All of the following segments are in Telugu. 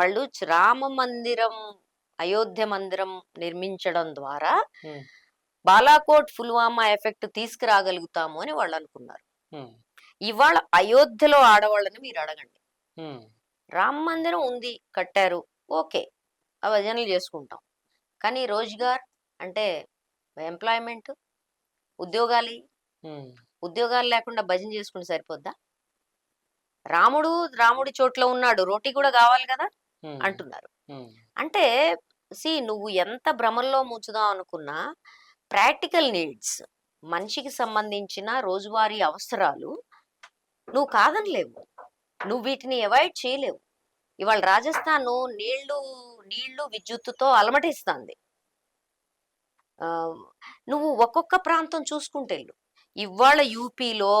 వాళ్ళు రామ మందిరం అయోధ్య మందిరం నిర్మించడం ద్వారా బాలాకోట్ పుల్వామా ఎఫెక్ట్ తీసుకురాగలుగుతాము అని వాళ్ళు అనుకున్నారు. ఇవాళ అయోధ్యలో ఆడవాళ్ళని మీరు అడగండి. రామ మందిరం ఉంది కట్టారు ఓకే ఆ భజనలు చేసుకుంటాం. కానీ రోజ్గార్ అంటే ఎంప్లాయ్మెంట్ ఉద్యోగాలు. ఉద్యోగాలు లేకుండా భజన చేసుకుంటే సరిపోద్దా? రాముడు రాముడి చోట్ల ఉన్నాడు రోటీ కూడా కావాలి కదా? అంటున్నారు. అంటే సి నువ్వు ఎంత భ్రమల్లో ముంచుదాం అనుకున్నా ప్రాక్టికల్ నీడ్స్ మనిషికి సంబంధించిన రోజువారీ అవసరాలు నువ్వు కాదనలేవు. నువ్వు వీటిని అవాయిడ్ చేయలేవు. ఇవాళ రాజస్థాన్ నీళ్ళు నీళ్ళు విద్యుత్తుతో అలమటిస్తుంది. నువ్వు ఒక్కొక్క ప్రాంతం చూసుకుంటేళ్ళు ఇవాళ యూపీలో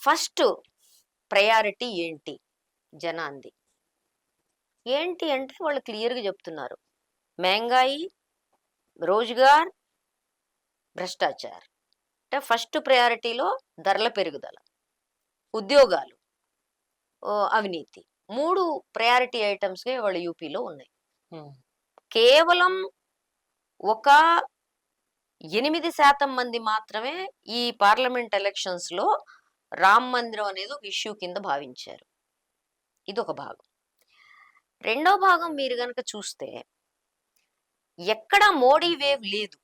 ఫస్ట్ ప్రయారిటీ ఏంటి జనాంది? ఏంటి అంటే వాళ్ళు క్లియర్గా చెప్తున్నారు. మహంగాయి రోజ్గార్ భ్రష్టాచార్. అంటే ఫస్ట్ ప్రయారిటీలో ధరల పెరుగుదల ఉద్యోగాలు అవినీతి. మూడు ప్రయారిటీ ఐటమ్స్గా వాళ్ళ యూపీలో ఉన్నాయి. కేవలం ఒక ఎనిమిది శాతం మంది మాత్రమే ఈ పార్లమెంట్ ఎలక్షన్స్లో రామ్ మందిరం అనేది ఒక ఇష్యూ కింద భావించారు. ఇది ఒక భాగం. రెండో భాగం మీరు గనక చూస్తే ఎక్కడ మోడీ వేవ్ లేదు.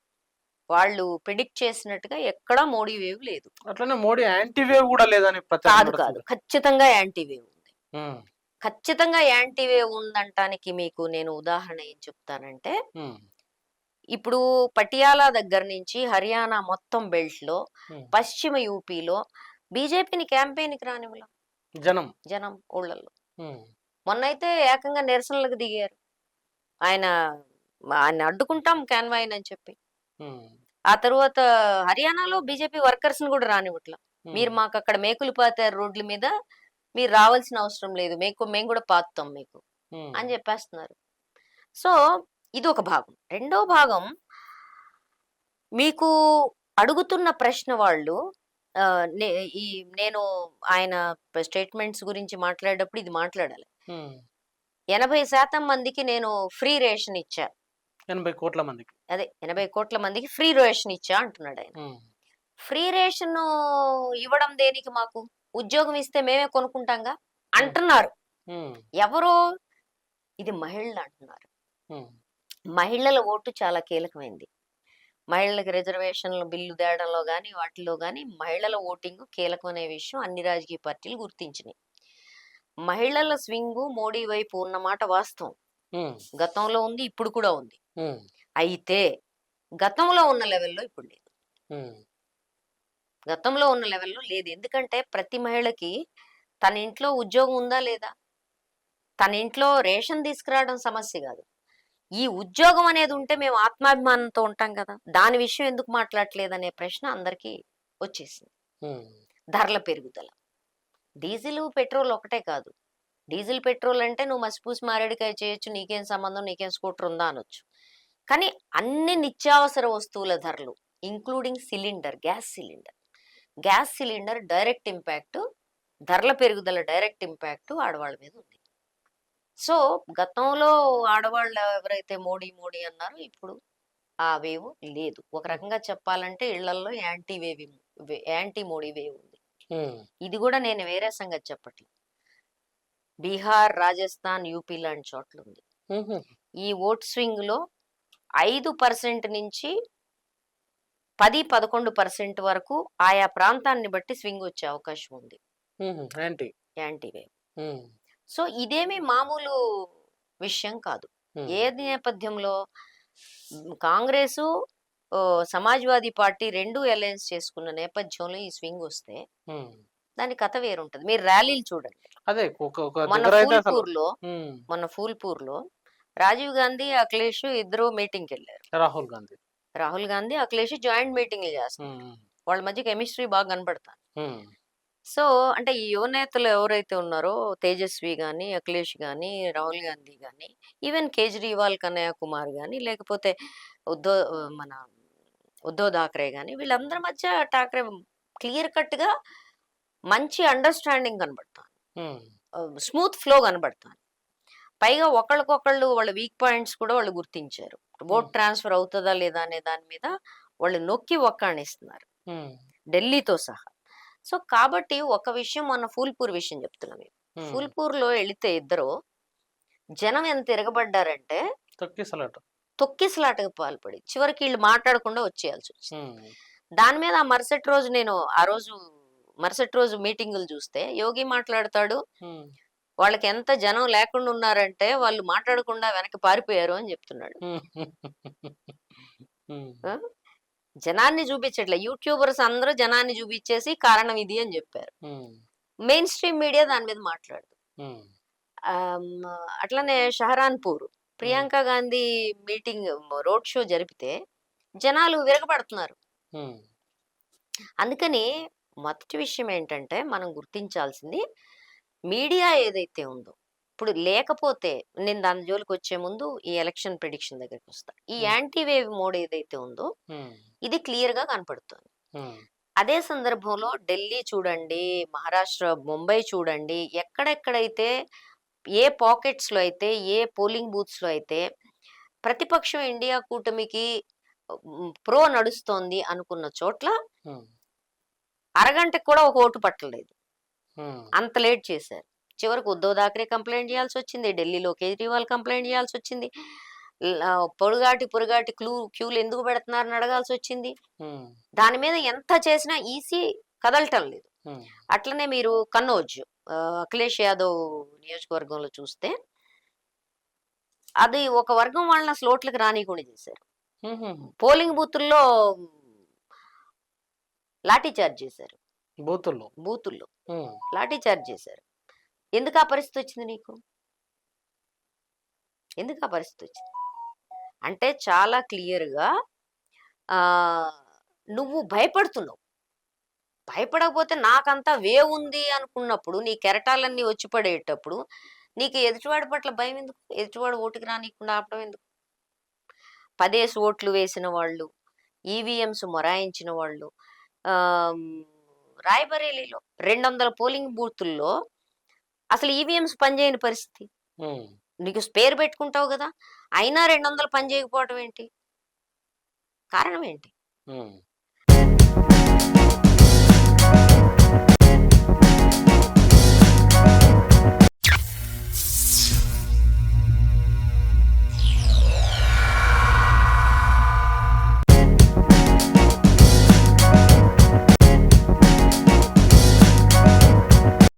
వాళ్ళు ప్రిడిక్ట్ చేసినట్టుగా ఎక్కడా మోడీ వేవ్ లేదు. అట్లనే మోడీ యాంటీ వేవ్ కూడా లేదని కాదు కాదు. ఖచ్చితంగా యాంటీ వేవ్ ఉంది. ఖచ్చితంగా యాంటీ వేవ్ ఉందంటానికి మీకు నేను ఉదాహరణ ఏం చెప్తానంటే ఇప్పుడు పటియాలా దగ్గర నుంచి హర్యానా మొత్తం బెల్ట్లో. పశ్చిమ యూపీలో బీజేపీని క్యాంపెయిన్కి రానివ్వలా? జనం. జనం ఊళ్ళల్లో. మొన్నైతే ఏకంగా నిరసనలకు దిగారు. ఆయన ఆయన అడ్డుకుంటాం క్యాన్వాయిన్ అని చెప్పి. ఆ తర్వాత హర్యానాలో బీజేపీ వర్కర్స్ని కూడా రానివ్వట్లా. మీరు మాకు అక్కడ మేకులు పాతారు రోడ్ల మీద మీరు రావాల్సిన అవసరం లేదు. మీకు మేము కూడా పాతాం మీకు అని చెప్పేస్తున్నారు. సో ఇది ఒక భాగం. రెండో భాగం మీకు అడుగుతున్న ప్రశ్న వాళ్ళు ఈ నేను ఆయన స్టేట్మెంట్స్ గురించి మాట్లాడేటప్పుడు ఇది మాట్లాడాలి. ఎనభై శాతం మందికి నేను ఫ్రీ రేషన్ ఇచ్చా. ఎనభై కోట్ల మందికి. అదే ఎనభై కోట్ల మందికి ఫ్రీ రేషన్ ఇచ్చా అంటున్నాడు ఆయన. ఫ్రీ రేషన్ ఇవ్వడం దేనికి మాకు? ఉద్యోగం ఇస్తే మేమే కొనుక్కుంటాంగా? అంటున్నారు. ఎవరో? ఇది మహిళలు అంటున్నారు. మహిళల ఓటు చాలా కీలకమైంది. మహిళలకు రిజర్వేషన్ల బిల్లు తేడంలో కానీ వాటిలో కానీ మహిళల ఓటింగ్ కీలకం అనే విషయం అన్ని రాజకీయ పార్టీలు గుర్తించినాయి. మహిళల స్వింగు మోడీ వైపు ఉన్నమాట వాస్తవం. గతంలో ఉంది ఇప్పుడు కూడా ఉంది. అయితే గతంలో ఉన్న లెవెల్లో ఇప్పుడు లేదు. గతంలో ఉన్న లెవెల్లో లేదు. ఎందుకంటే ప్రతి మహిళకి తన ఇంట్లో ఉద్యోగం ఉందా లేదా? తన ఇంట్లో రేషన్ తీసుకురావడం సమస్య కాదు. ఈ ఉద్యోగం అనేది ఉంటే మేము ఆత్మాభిమానంతో ఉంటాం కదా. దాని విషయం ఎందుకు మాట్లాడట్లేదు అనే ప్రశ్న అందరికీ వచ్చేసింది. ధరల పెరుగుదల. డీజిల్ పెట్రోల్ ఒకటే కాదు. డీజిల్ పెట్రోల్ అంటే నువ్వు మసిపూసి మారేడికాయ చేయొచ్చు నీకేం సంబంధం నీకేం స్కూటర్ ఉందా అనొచ్చు. కానీ అన్ని నిత్యావసర వస్తువుల ధరలు including cylinder gas cylinder. Gas cylinder direct impact ధరల పెరుగుదల డైరెక్ట్ ఇంపాక్ట్ ఆడవాళ్ళ మీద ఉంది. సో గతంలో ఆడవాళ్ళు ఎవరైతే మోడీ మోడీ అన్నారో ఇప్పుడు ఆ వేవ్ లేదు. ఒక రకంగా చెప్పాలంటే ఇళ్ళల్లో anti wave anti Modi wave ఇది కూడా నేను వేరే సంగతి చెప్పట్లేదు బీహార్ రాజస్థాన్ యూపీ లాంటి చోట్ల ఉంది ఈ ఓట్ స్వింగ్లో ఐదు పర్సెంట్ నుంచి పది పదకొండు పర్సెంట్ వరకు ఆయా ప్రాంతాన్ని బట్టి స్వింగ్ వచ్చే అవకాశం ఉంది. యాంటీ. వేవ్. సో ఇదేమీ మామూలు విషయం కాదు. ఏ నేపథ్యంలో కాంగ్రెసు సమాజ్వాదీ పార్టీ రెండు అలయన్స్ చేసుకున్న నేపథ్యంలో ఈ స్వింగ్ వస్తే. దాని కథ వేరుంటది. మీరు ర్యాలీలు చూడండి. అదే మొన్న ఫూల్పూర్లో మొన్న ఫూల్పూర్లో రాజీవ్ గాంధీ అఖిలేష్ ఇద్దరు మీటింగ్ వెళ్ళారు. రాహుల్ గాంధీ. రాహుల్ గాంధీ అఖిలేష్ జాయింట్ మీటింగ్ చేస్తారు. వాళ్ళ మధ్య కెమిస్ట్రీ బాగా కనబడతారు ఉమ్, సో అంటే ఈ యువ నేతలు ఎవరైతే ఉన్నారో తేజస్వి గాని అఖిలేష్ గాని రాహుల్ గాంధీ గాని ఈవెన్ కేజ్రీవాల్ కన్నయ్య కుమార్ గాని లేకపోతే ఉద్ధవ్ మన ఉద్ధవ్ ఠాక్రే గాని వీళ్ళందరి మధ్య ఠాక్రే క్లియర్ కట్గా మంచి అండర్స్టాండింగ్ కనబడతాను. ఉమ్, స్మూత్ ఫ్లో కనబడతాను. పైగా ఒకళ్ళకొకళ్ళు వాళ్ళ వీక్ పాయింట్స్ కూడా వాళ్ళు గుర్తించారు. ఓట్ ట్రాన్స్ఫర్ అవుతుందా లేదా అనే దాని మీద వాళ్ళు నొక్కి ఒక్కాణిస్తున్నారు ఉమ్, ఢిల్లీతో సహా. సో కాబట్టి ఒక విషయం మొన్న ఫూల్పూర్ విషయం చెప్తున్నాం. ఫూల్పూర్లో వెళితే ఇద్దరు జనం ఎంత తిరగబడ్డారంటే తొక్కిసలాటకు పాల్పడి చివరికి వీళ్ళు మాట్లాడకుండా వచ్చేయాల్సి వచ్చింది. దాని మీద ఆ మరుసటి రోజు నేను ఆ రోజు మరుసటి రోజు మీటింగులు చూస్తే యోగి మాట్లాడతాడు. వాళ్ళకి ఎంత జనం లేకుండా ఉన్నారంటే వాళ్ళు మాట్లాడకుండా వెనక్కి పారిపోయారు అని చెప్తున్నాడు? జనాన్ని చూపించట్లే. యూట్యూబర్స్ అందరూ జనాన్ని చూపించేసి కారణం ఇది అని చెప్పారు. మెయిన్ స్ట్రీమ్ మీడియా దాని మీద మాట్లాడదు. అట్లనే Saharanpur. Priyanka Gandhi meeting road show జరిపితే జనాలు విరగబడుతున్నారు. అందుకని మొదటి విషయం ఏంటంటే మనం గుర్తించాల్సింది మీడియా ఏదైతే ఉందో ఇప్పుడు లేకపోతే నేను దాని జోలికి వచ్చే ముందు ఈ ఎలక్షన్ ప్రిడిక్షన్ దగ్గరికి వస్తా. ఈ. యాంటీ వేవ్ మోడ్ ఏదైతే ఉందో ఇది క్లియర్గా కనపడుతుంది అదే సందర్భంలో ఢిల్లీ చూడండి మహారాష్ట్ర ముంబై చూడండి ఎక్కడెక్కడైతే ఏ పాకెట్స్లో అయితే ఏ పోలింగ్ బూత్స్లో అయితే ప్రతిపక్షం ఇండియా కూటమికి ప్రో నడుస్తోంది అనుకున్న చోట్ల అరగంటకు కూడా ఒక ఓటు పట్టలేదు. అంత లేట్ చేశారు. చివరికి ఉద్ధవ్ థాకరే కంప్లైంట్ చేయాల్సి వచ్చింది ఢిల్లీలో కేజ్రీవాల్ కంప్లైంట్ చేయాల్సి వచ్చింది పొడుగాటి పొరుగాటి క్లూ క్యూలు ఎందుకు పెడుతున్నారని అడగాల్సి వచ్చింది. దాని మీద ఎంత చేసినా ఈసీ కదలటం లేదు. అట్లనే మీరు కన్నౌజ్ అఖిలేష్ యాదవ్ నియోజకవర్గంలో చూస్తే అది ఒక వర్గం వాళ్ళని అసలు ఓట్లకు రానియకుండా చేశారు. పోలింగ్ బూతుల్లో లాఠీ చార్జ్ చేశారు. బూతుల్లో? బూతుల్లో. లాఠీ చార్జ్ చేశారు. ఎందుకు ఆ పరిస్థితి వచ్చింది నీకు? ఎందుకు ఆ పరిస్థితి వచ్చింది? అంటే చాలా క్లియర్గా నువ్వు భయపడుతున్నావు. భయపడకపోతే నాకంతా వే ఉంది అనుకున్నప్పుడు నీ కెరటాలన్నీ వచ్చి పడేటప్పుడు నీకు ఎదుటివాడి పట్ల భయం ఎందుకు ఎదుటివాడు ఓటుకి రానికుండా ఆపడం ఎందుకు? పదేసి ఓట్లు వేసిన వాళ్ళు ఈవీఎంస్ మొరాయించిన వాళ్ళు రాయబరేలీలో రెండు వందల పోలింగ్ బూతుల్లో అసలు ఈవీఎంస్ పనిచేయని పరిస్థితి. నీకు స్పేర్ పెట్టుకుంటావు కదా అయినా రెండు వందలు పని చేయకపోవడం ఏంటి? కారణం ఏంటి?